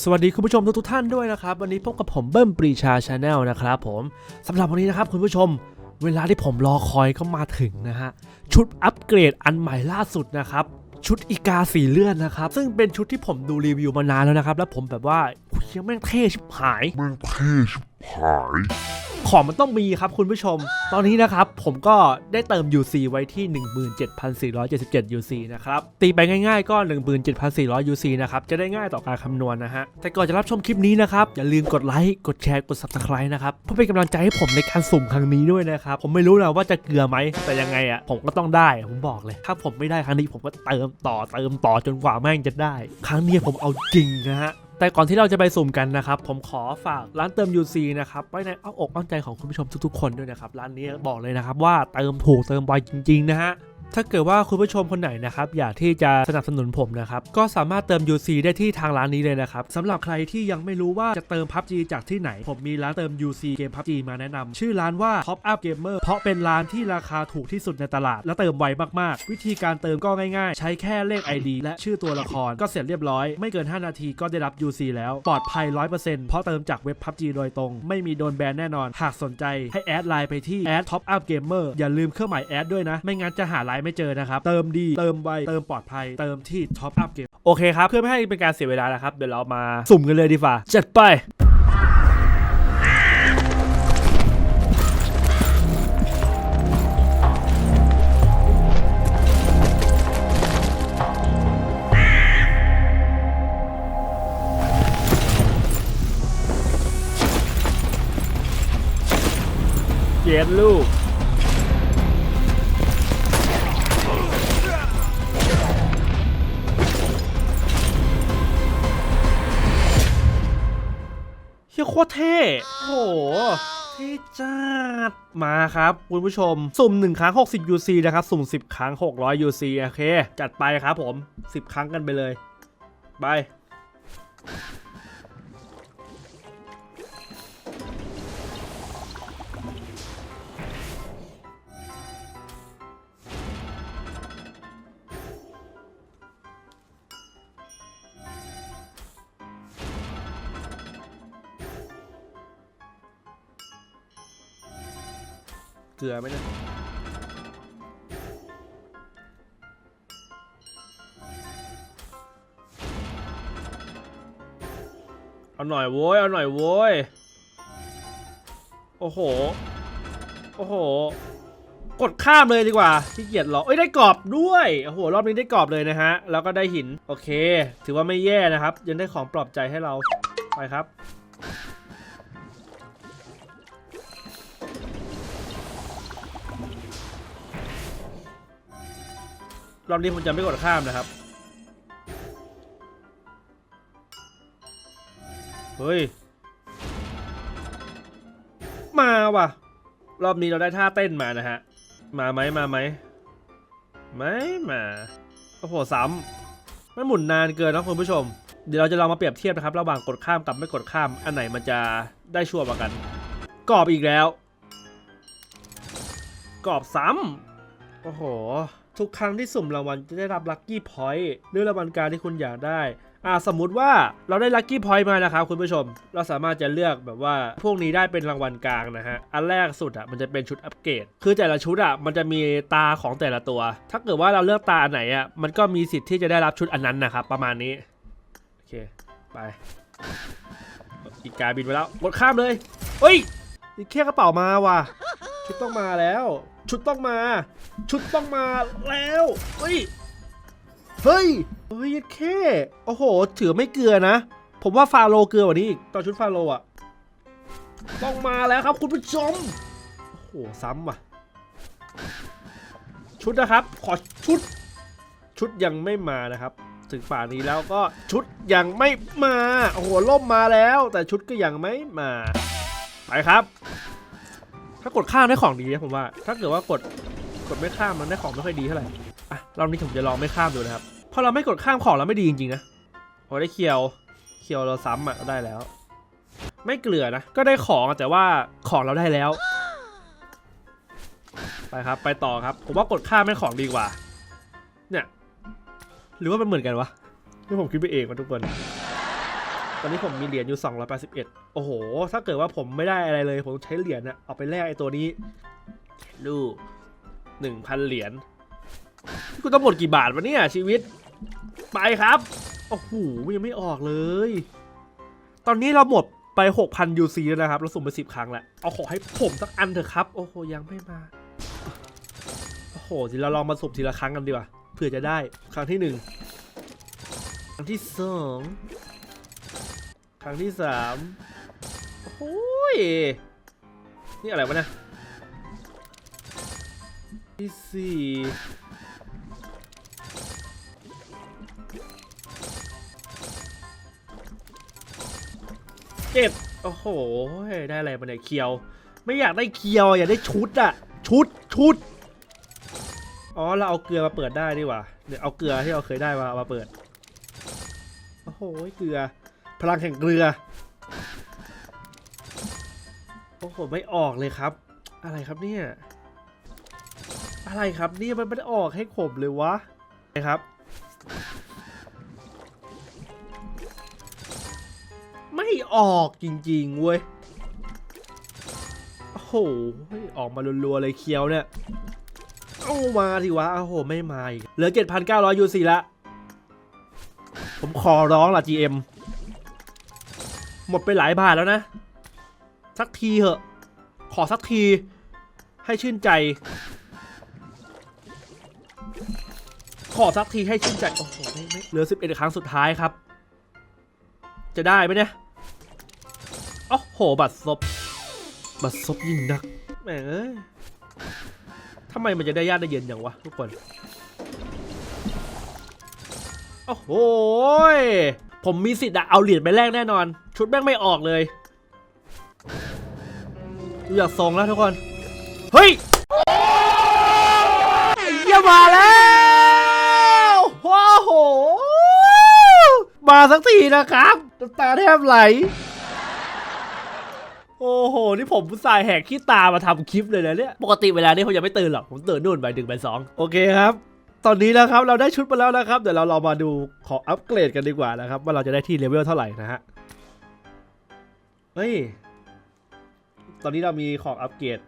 สวัสดีคุณผู้ชมทุกท่านด้วยนะครับ วันนี้พบกับผมเบิ้มปรีชาชาแนลนะครับผมสำหรับวันนี้นะครับคุณผู้ชมเวลาที่ผมรอคอยก็มาถึงนะฮะ ชุดอัปเกรดอันใหม่ล่าสุดนะครับ ชุดอีกาสีเลื่อนนะครับ ซึ่งเป็นชุดที่ผมดูรีวิวมานานแล้วนะครับ แล้วผมแบบว่าอุ๊ยยังแม่งเท่ชิบหายมึงเท่ชิบหาย ของมันต้องมีครับคุณผู้ชม ตอนนี้นะครับผมก็ได้เติม UC ไว้ที่ 17,477 UC นะครับ ตีไปง่ายๆก็ 17,400 UC นะครับ จะได้ง่ายต่อการคำนวณนะฮะ แต่ก่อนจะรับชมคลิปนี้นะครับ อย่าลืมกดไลค์ กดแชร์ กด Subscribe นะครับ เพื่อเป็นกำลังใจให้ผมในการสุ่มครั้งนี้ด้วยนะครับ ผมไม่รู้นะว่าจะเกลือไหม แต่ยังไงอะผมก็ต้องได้ ผมบอกเลย ถ้าผมไม่ได้ครั้งนี้ผมก็เติมต่อเติมต่อจนกว่าแม่งจะได้ ครั้งนี้ผมเอาจริงนะฮะ แต่ก่อนที่เราจะไปสุ่มกันนะครับ ผมขอฝากร้านเติม UC นะครับไว้ในอ้อมอกอ้อมใจของคุณผู้ชมทุกๆคนด้วยนะครับ ร้านนี้บอกเลยนะครับว่าเติมถูกเติมไวจริงๆนะฮะ ถ้าเกิดว่าคุณผู้ชมคนไหนนะครับอยากที่จะสนับสนุนผมนะครับก็สามารถเติม UC ได้ที่ทางร้านนี้เลยนะครับสำหรับใครที่ยังไม่รู้ว่าจะเติม PUBG จากที่ไหน ผมมีร้านเติม UC เกม PUBG มาแนะนำชื่อร้านว่า Top Up Gamer เพราะเป็นร้านที่ราคาถูกที่สุดในตลาด และเติมไวมากๆ วิธีการเติมก็ง่ายๆ ใช้แค่เลข ID และชื่อตัวละครก็เสร็จเรียบร้อย ไม่เกิน 5 นาทีก็ได้รับ UC แล้วปลอดภัย 100%เพราะเติมจากเว็บ PUBG โดยตรง ไม่มีโดนแบนแน่นอน หากสนใจให้แอดไลน์ไปที่แอด Top Up Gamer อย่าลืมเครื่องหมายแอดด้วยนะ ไม่งั้นจะหาไลน์ไม่เจอนะครับ เติมดีเติมไวเติมปลอดภัย เติมที่ Top Up Game โอเคครับ เพื่อไม่ให้เป็นการเสียเวลานะครับ เดี๋ยวเรามาสุ่มกันเลยดีกว่าจัดไปเย็นลูก คตรเท่โอ้โหเท่จัดมาครับคุณผู้ชม สุ่ม 1 ครั้ง 60 UC นะครับ สุ่ม 10 ครั้ง 600 UC โอเค จัดไปครับผม 10 ครั้งกันไปเลย ไป กลือไหมเนี่ยเอาหน่อยโว้ย เอาหน่อยโว้ย โอ้โห โอ้โห กดข้ามเลยดีกว่าขี้เกียจรอเอ้ยได้กรอบด้วย โอ้โห รอบนี้ได้กรอบเลยนะฮะ แล้วก็ได้หิน โอเค ถือว่าไม่แย่นะครับ ยังได้ของปลอบใจให้เรา ไปครับ รอบนี้ผมจะไม่กดข้ามนะครับ เฮ้ย มาว่ะ รอบนี้เราได้ท่าเต้นมานะฮะ มาไหมมาไหมไม่มาโอ้โหซ้ำมันหมุนนานเกินนะคุณผู้ชม เดี๋ยวเราจะลองมาเปรียบเทียบนะครับ ระหว่างกดข้ามกับไม่กดข้าม อันไหนมันจะได้ชัวร์กว่ากัน กรอบอีกแล้ว กรอบซ้ำโอ้โห ทุกครั้งที่สุ่มรางวัลจะได้รับลัคกี้พอยต์หรือรางวัลการที่คุณอยากได้อ่าสมมุติว่าเราได้ลัคกี้พอยต์มานะครับคุณผู้ชม เราสามารถจะเลือกแบบว่าพวกนี้ได้เป็นรางวัลกลางนะฮะ อันแรกสุดอะมันจะเป็นชุดอัปเกรด คือแต่ละชุดอะมันจะมีตาของแต่ละตัว ถ้าเกิดว่าเราเลือกตาอันไหนอะมันก็มีสิทธิ์ที่จะได้รับชุดอันนั้นนะครับประมาณนี้ โอเค ไป อีกกาบินไปแล้วกดข้ามเลยเฮ้ยอีกแค่กระเป๋ามาว่ะ ชุดต้องมาแล้ว ชุดต้องมา ชุดต้องมาแล้วเฮ้ยเฮ้ยเฮ้ยแค่โอ้โห ถือไม่เกลือนะ ผมว่าฟาโลเกลือกว่านี้อีกตอนชุดฟาโลอะต้องมาแล้วครับคุณผู้ชมโอ้โหซ้ำว่ะ ชุดนะครับ ขอชุด ชุดยังไม่มานะครับถึงป่านนี้แล้วก็ชุดยังไม่มา โอ้โหล่มมาแล้ว แต่ชุดก็ยังไม่มา ไปครับ ถ้ากดข้ามได้ของดีนะผมว่า ถ้าเกิดว่ากดกดไม่ข้ามมันได้ของไม่ค่อยดีเท่าไหร่อะรอบนี้ผมจะลองไม่ข้ามดูนะครับพอเราไม่กดข้ามของเราไม่ดีจริงๆนะพอได้เคียวเคียวเราซ้ำอะก็ได้แล้ว ไม่เกลือนะก็ได้ของแต่ว่าของเราได้แล้วไปครับไปต่อครับ ผมว่ากดข้ามไม่ของดีกว่า เนี่ย หรือว่ามันเหมือนกันวะนี่ผมคิดไปเองมาทุกคน ตอนนี้ผมมีเหรียญอยู่ 281 โอ้โห ถ้าเกิดว่าผมไม่ได้อะไรเลย ผมใช้เหรียญอะเอาไปแลกไอ้ตัวนี้ ดูหนึ่งพันเหรียญกูต้องหมดกี่บาทวะเนี่ยชีวิต ไปครับ โอ้โหยังไม่ออกเลย ตอนนี้เราหมดไป 6,000 UC แล้วนะครับ เราสุ่มไป 10 ครั้งแล้วเอาขอให้ผมสักอันเถอะครับ โอ้โห ยังไม่มา โอ้โหทีเราลองมาสุ่มทีละครั้งกันดีกว่า เผื่อจะได้ ครั้งที่หนึ่งครั้งที่สอง ครั้งที่สามโอ้ย นี่อะไรวะเนี่ย ที่สี่เจ็ดโอ้โห ได้อะไรมาเนี่ยเคียว ไม่อยากได้เคียว อยากได้ชุดอะชุด ชุด อ๋อ เราเอาเกลือมาเปิดได้ดีกว่า เดี๋ยวเอาเกลือที่เราเคยได้มาเอามาเปิด โอ้โห เกลือ พลังแห่งเกลือโอ้โหไม่ออกเลยครับ อะไรครับเนี่ย อะไรครับเนี่ยมันไม่ได้ออกให้ผมเลยวะนะครับ ไม่ออกจริงๆเว้ยโอ้โหออกมารัวๆเลยเคียวเนี่ยเอามาดิวะโอ้โหไม่มาอีกเหลือ 7,900 UC ละ ผมขอร้องล่ะ GM หมดไปหลายบาทแล้วนะ สักทีเหอะ ขอสักทีให้ชื่นใจ ขอสักทีให้ชื่นใจ โอ้โหไม่ไม่เหลือ11ครั้งสุดท้ายครับ จะได้ไหมเนี่ยโอ้โห บัตรซบ บัตรซบยิ่งนักแหมเอ้ยทำไมมันจะได้ยากได้เย็นอย่างวะทุกคน โอ้โห ผมมีสิทธิ์อะเอาเหรียญไปแลกแน่นอน ชุดแม่งไม่ออกเลยอยากทรงแล้วทุกคน เฮ้ยอ้เหี้ยมาแล้วว้าโห มาสักทีนะครับน้ำตาแทบไหล โอ้โห นี่ผมผู้สายแหกขี้ตามาทำคลิปเลยนะเนี่ย ปกติเวลานี้ผมยังไม่ตื่นหรอก ผมตื่นนู่นไปหนึ่งไปสองโอเคครับ ตอนนี้นะครับ เราได้ชุดมาแล้วนะครับ เดี๋ยวเราลองมาดูขออัปเกรดกันดีกว่านะครับ ว่าเราจะได้ที่เลเวลเท่าไหร่นะฮะ เฮ้ย ตอนนี้เรามีของอัปเกรด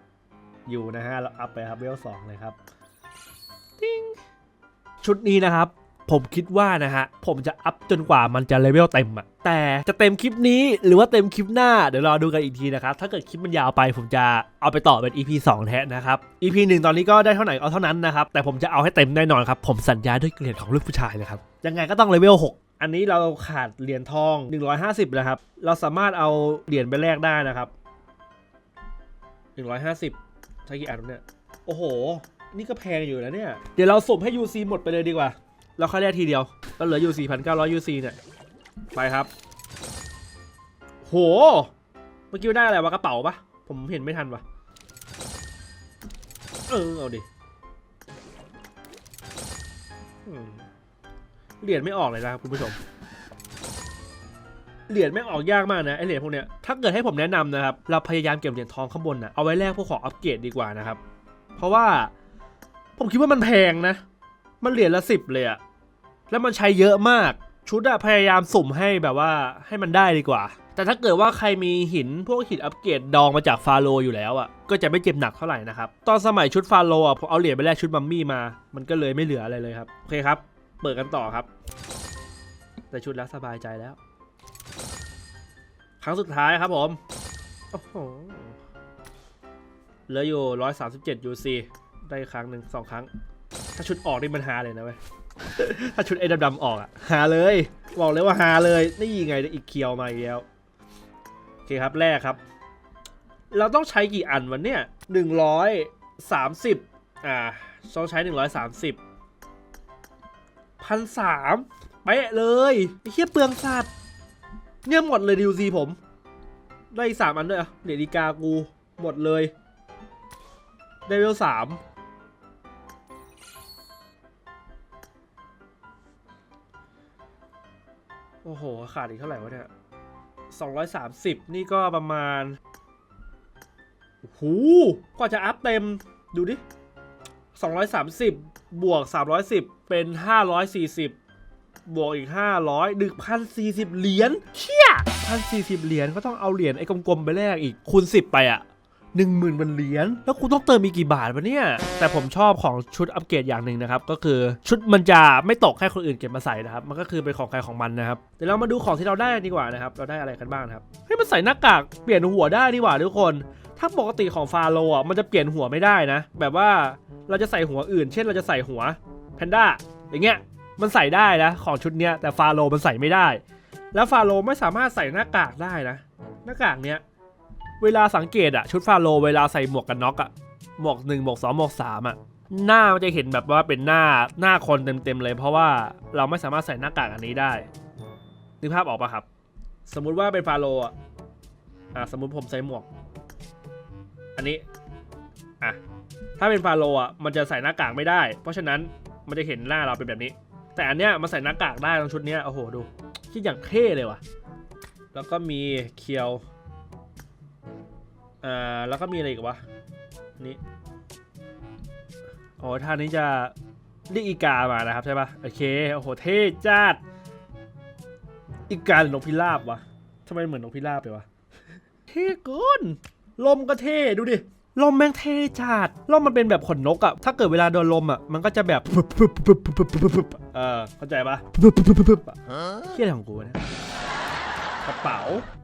อยู่นะฮะ เราอัพไปครับเลเวลสองเลยครับติ้งชุดนี้นะครับ ผมคิดว่านะฮะ ผมจะอัพจนกว่ามันจะเลเวลเต็มอะแต่จะเต็มคลิปนี้หรือว่าเต็มคลิปหน้า เดี๋ยวรอดูกันอีกทีนะครับ ถ้าเกิดคลิปมันยาวไป ผมจะเอาไปต่อเป็น EP 2 แทนนะครับ EP 1 ตอนนี้ก็ได้เท่าไหร่เอาเท่านั้นนะครับ แต่ผมจะเอาให้เต็มแน่นอนครับ ผมสัญญาด้วยเกลียดของลูกผู้ชายเลยครับ ยังไงก็ต้องเลเวล6 อันนี้เราขาดเหรียญทอง 150 นะครับ เราสามารถเอาเหรียญไปแลกได้นะครับ 150ใช้กี่อันเนี่ย โอ้โห นี่ก็แพงอยู่นะเนี่ย เดี๋ยวเราสุ่มให้ UC หมดไปเลยดีกว่า เราค่อยแลกทีเดียวก็เหลืออยู่4,900 UC เนี่ย ไปครับ โห เมื่อกี้ได้อะไรวะกระเป๋าปะผมเห็นไม่ทันวะเออเอาดิ เหรียญไม่ออกเลยนะครับคุณผู้ชม เหรียญไม่ออกยากมากนะไอเหรียญพวกเนี้ย ถ้าเกิดให้ผมแนะนำนะครับ เราพยายามเก็บเหรียญทองข้างบนนะเอาไว้แลกพวกของอัปเกรดดีกว่านะครับ เพราะว่าผมคิดว่ามันแพงนะ มันเหรียญละสิบเลยอะแล้วมันใช้เยอะมาก ชุดอะพยายามสุ่มให้แบบว่าให้มันได้ดีกว่า แต่ถ้าเกิดว่าใครมีหินพวกหินอัปเกรดดองมาจากฟาโรอยู่แล้วอะก็จะไม่เจ็บหนักเท่าไหร่นะครับ ตอนสมัยชุดฟาโรอะผมเอาเหรียญไปแลกชุดมัมมี่มา มันก็เลยไม่เหลืออะไรเลยครับ โอเคครับ เปิดกันต่อครับ แต่ชุดแล้วสบายใจแล้ว ครั้งสุดท้ายครับผม โอ้โห เหลืออยู่137 UC ได้ครั้งหนึ่งสองครั้ง ถ้าชุดออกนี่มันหาเลยนะเว้ย ถ้าชุดไอ้ดำๆออกอะหาเลย บอกเลยว่าหาเลย นี่ไงอีกเคียวมาอีกแล้ว โอเคครับ แรกครับ เราต้องใช้กี่อันวันเนี่ยหนึ่งร้อยสามสิบอ่าต้องใช้หนึ่งร้อยสามสิบ พันสามเป๊ะเลยไอ้เหี้ยเปลืองสัตว์เนี่ยหมดเลยดิวซีผม ได้อีกสามอันด้วยอะเหรียญดีกากูหมดเลย ได้เวลสามโอ้โห ขาดอีกเท่าไหร่วะเนี่ยสองร้อยสามสิบนี่ก็ประมาณโอ้โหกว่าจะอัพเต็ม ดูดิสองร้อยสามสิบ บวกสามร้อยสิบเป็นห้าร้อยสี่สิบบวกอีก 500 1,040เหรียญเชี่ย1,040เหรียญก็ต้องเอาเหรียญไอ้กลมๆไปแลกอีกคูณ 10 ไปอะหนึ่งหมื่นเป็นเหรียญแล้วกูต้องเติมมีกี่บาทวะเนี่ย แต่ผมชอบของชุดอัปเกรดอย่างหนึ่งนะครับ ก็คือชุดมันจะไม่ตกให้คนอื่นเก็บมาใส่นะครับ มันก็คือเป็นของใครของมันนะครับเดี๋ยวเรามาดูของที่เราได้ดีกว่านะครับ เราได้อะไรกันบ้างนะครับเฮ้ยมันใส่หน้ากากเปลี่ยนหัวได้ดีกว่าทุกคน ถ้าปกติของฟาโรอะมันจะเปลี่ยนหัวไม่ได้นะ แบบว่าเราจะใส่หัวอื่น เช่นเราจะใส่หัวแพนด้าอย่างเงี้ยมันใส่ได้นะของชุดเนี้ยแต่ฟาโรมันใส่ไม่ได้ แล้วฟาโรไม่สามารถใส่หน้ากากได้นะ หน้ากากเนี้ยเวลาสังเกตอะชุดฟาโรเวลาใส่หมวกกันน็อกอะหมวกหนึ่งหมวกสองหมวกสามอะหน้ามันจะเห็นแบบว่าเป็นหน้าหน้าคนเต็มๆเลย เพราะว่าเราไม่สามารถใส่หน้ากากอันนี้ได้นึกภาพออกปะครับ สมมุติว่าเป็นฟาโรห์อะอะสมมุติผมใส่หมวก อันนี้อะถ้าเป็นฟาโรอะมันจะใส่หน้ากากไม่ได้ เพราะฉะนั้นมันจะเห็นหน้าเราเป็นแบบนี้ แต่อันเนี้ยมันใส่หน้ากากได้ตรงชุดเนี้ยโอ้โหดูคิดอย่างเท่เลยว่ะ แล้วก็มีเคียวอ่าแล้วก็มีอะไรอีกวะนี่โอ้ท่านี้จะเรียกอีกามานะครับใช่ปะโอเคโอ้โหเท่จัดอีกาหรือนกพิราบวะทำไมเหมือนนกพิราบเลยวะเท่กิน ลมก็เท่ดูดิลมแม่งเท่จัดลมมันเป็นแบบขนนกอะถ้าเกิดเวลาโดนลมอะมันก็จะแบบเออเข้าใจปะเที่ยอะไรของกูเนี่ยกระเป๋า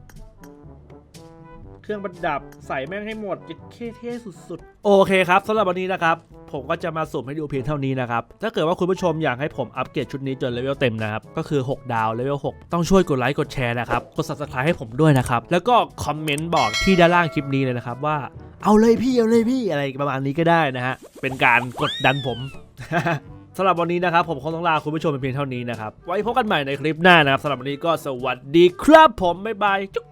เค รื่องประดับใส่แม่งให้หมดจะเท่เท่สุดๆ โอเคครับสำหรับวันนี้นะครับ ผมก็จะมาสุ่มให้ดูเพียงเท่านี้นะครับ ถ้าเกิดว่าคุณผู้ชมอยากให้ผมอัปเกรดชุดนี้จนเลเวลเต็มนะครับ ก็คือ 6 ดาวเลเวล 6 ต้องช่วยกดไลค์กดแชร์นะครับ กด subscribe ให้ผมด้วยนะครับ แล้วก็คอมเมนต์บอกที่ด้านล่างคลิปนี้เลยนะครับว่าเอาเลยพี่เอาเลยพี่อะไรประมาณนี้ก็ได้นะฮะเป็นการกดดันผมสำหรับวันนี้นะครับ ผมคงต้องลาคุณผู้ชมเป็นเพียงเท่านี้นะครับ ไว้พบกันใหม่ในคลิปหน้านะครับสำหรับวันนี้ก็สวัสดีครับผม บ๊ายบาย จุ๊ก